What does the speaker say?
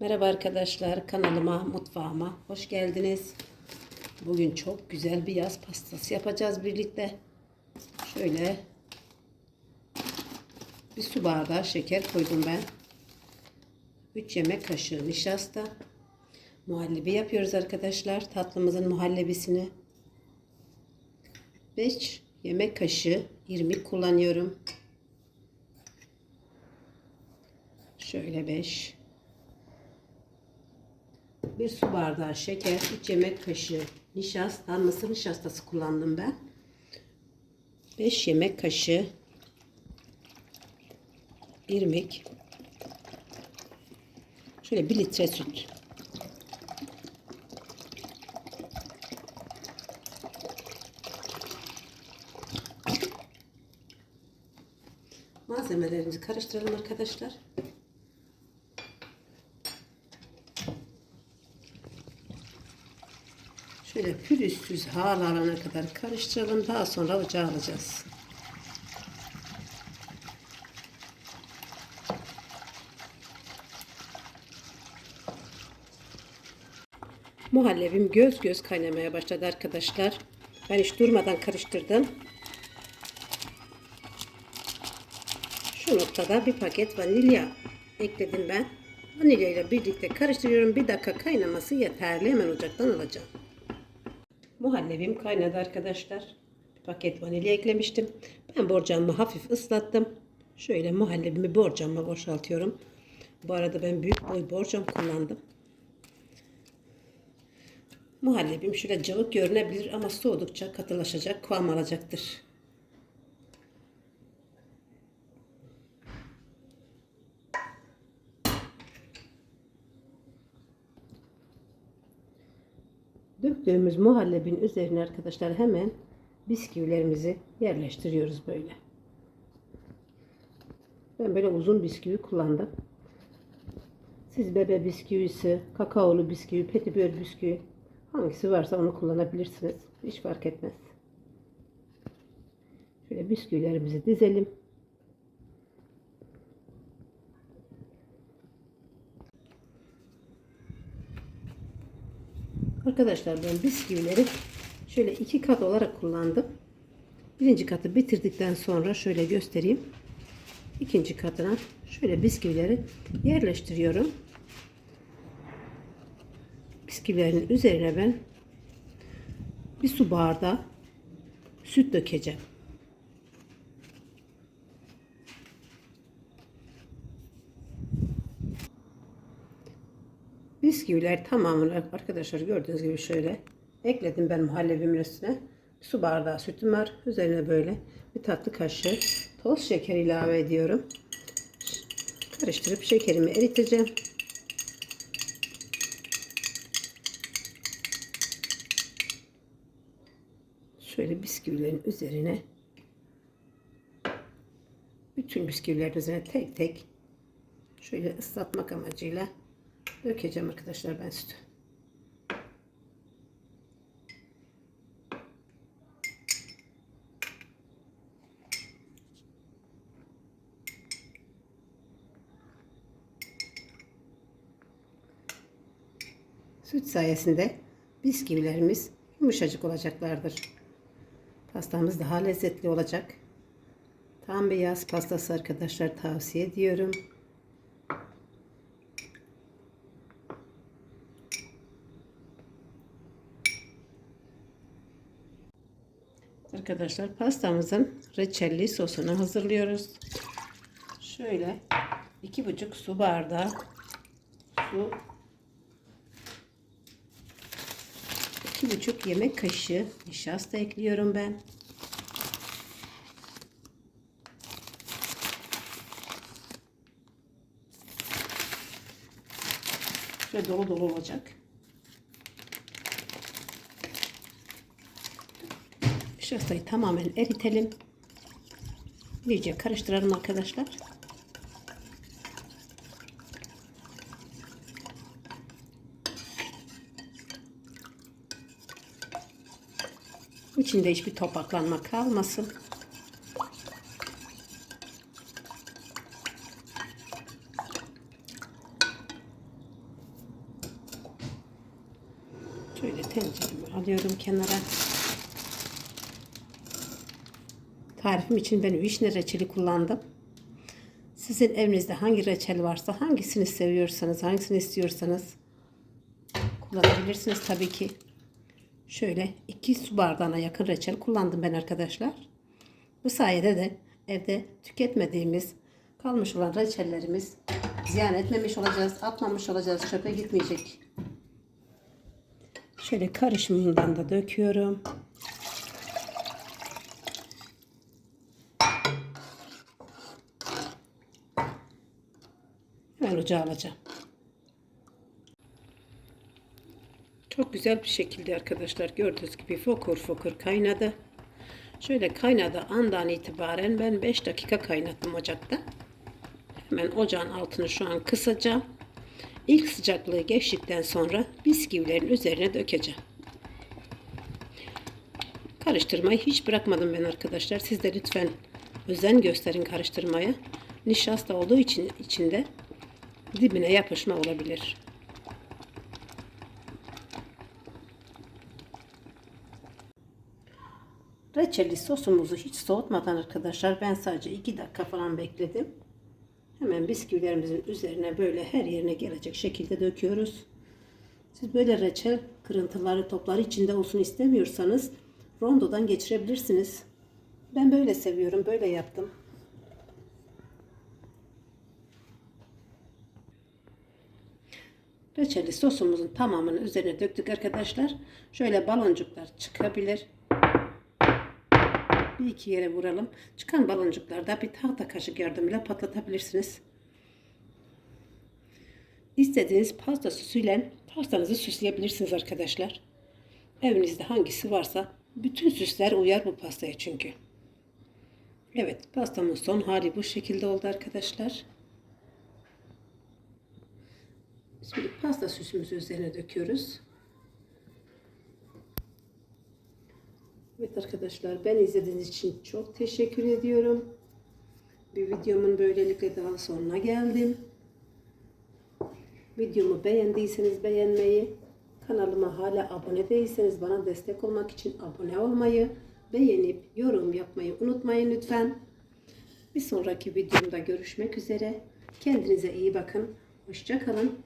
Merhaba arkadaşlar kanalıma mutfağıma hoş geldiniz. Bugün çok güzel bir yaz pastası yapacağız birlikte. Şöyle bir su bardağı şeker koydum ben. 3 yemek kaşığı nişasta. Muhallebi yapıyoruz arkadaşlar. Tatlımızın muhallebisini. 5 yemek kaşığı irmik kullanıyorum. Şöyle 5 bir su bardağı şeker, 3 yemek kaşığı nişasta, mısır nişastası kullandım ben. 5 yemek kaşığı irmik. Şöyle 1 litre süt. Malzemelerimizi karıştıralım arkadaşlar. Şöyle pürüzsüz hal alana kadar karıştıralım. Daha sonra ocağa alacağız. Muhallebim göz göz kaynamaya başladı arkadaşlar. Ben hiç durmadan karıştırdım. Şu noktada bir paket vanilya ekledim ben. Vanilya ile birlikte karıştırıyorum. Bir dakika kaynaması yeterli. Hemen ocaktan alacağım. Muhallebim kaynadı arkadaşlar. Bir paket vanilya eklemiştim. Ben borcamımı hafif ıslattım. Şöyle muhallebimi borcamıma boşaltıyorum. Bu arada ben büyük boy borcam kullandım. Muhallebim şöyle cıvık görünebilir ama soğudukça katılaşacak, kıvam alacaktır. Döktüğümüz muhallebin üzerine arkadaşlar hemen bisküvilerimizi yerleştiriyoruz böyle. Ben böyle uzun bisküvi kullandım. Siz bebe bisküvisi, kakaolu bisküvi, petibör bisküvi hangisi varsa onu kullanabilirsiniz. Hiç fark etmez. Şöyle bisküvilerimizi dizelim. Arkadaşlar ben bisküvileri şöyle iki kat olarak kullandım. Birinci katı bitirdikten sonra şöyle göstereyim. İkinci katına şöyle bisküvileri yerleştiriyorum. Bisküvilerin üzerine ben bir su bardağı süt dökeceğim. Bisküviler tamamını arkadaşlar gördüğünüz gibi şöyle ekledim ben muhallebimin üstüne. Bir su bardağı sütüm var. Üzerine böyle bir tatlı kaşığı toz şeker ilave ediyorum. Karıştırıp şekerimi eriteceğim. Şöyle bisküvilerin üzerine bütün bisküvilerin üzerine tek tek şöyle ıslatmak amacıyla dökeceğim arkadaşlar ben sütü. Süt sayesinde bisküvilerimiz yumuşacık olacaklardır. Pastamız daha lezzetli olacak. Tam bir yaz pastası arkadaşlar tavsiye ediyorum. Arkadaşlar pastamızın reçelli sosunu hazırlıyoruz. Şöyle iki buçuk su bardağı su iki buçuk yemek kaşığı nişasta ekliyorum ben. Şöyle dolu dolu olacak. Pırasayı tamamen eritelim. İyice karıştıralım arkadaşlar. İçinde hiçbir topaklanma kalmasın. Şöyle tenceremi alıyorum kenara. Tarifim için ben vişne reçeli kullandım. Sizin evinizde hangi reçel varsa, hangisini seviyorsanız, hangisini istiyorsanız kullanabilirsiniz tabii ki. Şöyle 2 su bardağına yakın reçel kullandım ben arkadaşlar. Bu sayede de evde tüketmediğimiz, kalmış olan reçellerimiz ziyan etmemiş olacağız, atmamış olacağız, çöpe gitmeyecek. Şöyle karışımından da döküyorum. Hemen ocağa alacağım. Çok güzel bir şekilde arkadaşlar gördüğünüz gibi fokur fokur kaynadı. Şöyle kaynadı andan itibaren ben 5 dakika kaynattım ocakta. Hemen ocağın altını şu an kısacağım. İlk sıcaklığı geçtikten sonra bisküvilerin üzerine dökeceğim. Karıştırmayı hiç bırakmadım ben arkadaşlar. Siz de lütfen özen gösterin karıştırmaya. Nişasta olduğu için içinde dibine yapışma olabilir. Reçelli sosumuzu hiç soğutmadan arkadaşlar ben sadece 2 dakika falan bekledim. Hemen bisküvilerimizin üzerine böyle her yerine gelecek şekilde döküyoruz. Siz böyle reçel kırıntıları topları içinde olsun istemiyorsanız rondodan geçirebilirsiniz. Ben böyle seviyorum. Böyle yaptım. Reçeli sosumuzun tamamını üzerine döktük arkadaşlar. Şöyle baloncuklar çıkabilir. Bir iki yere vuralım. Çıkan baloncuklarda bir tahta kaşık yardımıyla patlatabilirsiniz. İstediğiniz pasta süsüyle pastanızı süsleyebilirsiniz arkadaşlar. Evinizde hangisi varsa bütün süsler uyar bu pastaya çünkü. Evet pastamın son hali bu şekilde oldu arkadaşlar. Şimdi pasta süsümüzü üzerine döküyoruz. Evet arkadaşlar ben izlediğiniz için çok teşekkür ediyorum. Bir videomun böylelikle daha sonuna geldim. Videomu beğendiyseniz beğenmeyi, kanalıma hala abone değilseniz bana destek olmak için abone olmayı, beğenip yorum yapmayı unutmayın lütfen. Bir sonraki videomda görüşmek üzere. Kendinize iyi bakın. Hoşça kalın.